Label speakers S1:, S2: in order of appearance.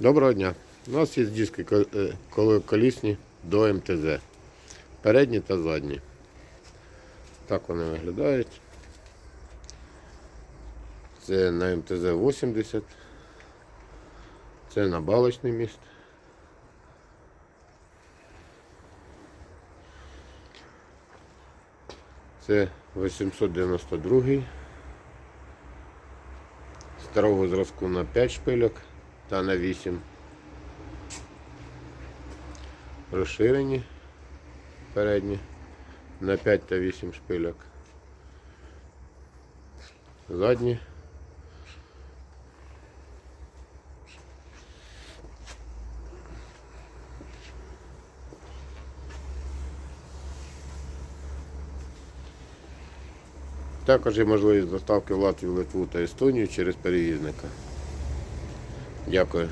S1: Доброго дня. У нас є диски е, колісні до МТЗ. Передні та задні. Так вони виглядають. Це на МТЗ 80. Це на балочний міст. Це 892 старого зразку на 5 шпильок та на 8. Розширені передні на 5 та 8 шпильок. Задні. Також є можливість доставки в Латвію, Литву та Естонію через перевізника. Дякую.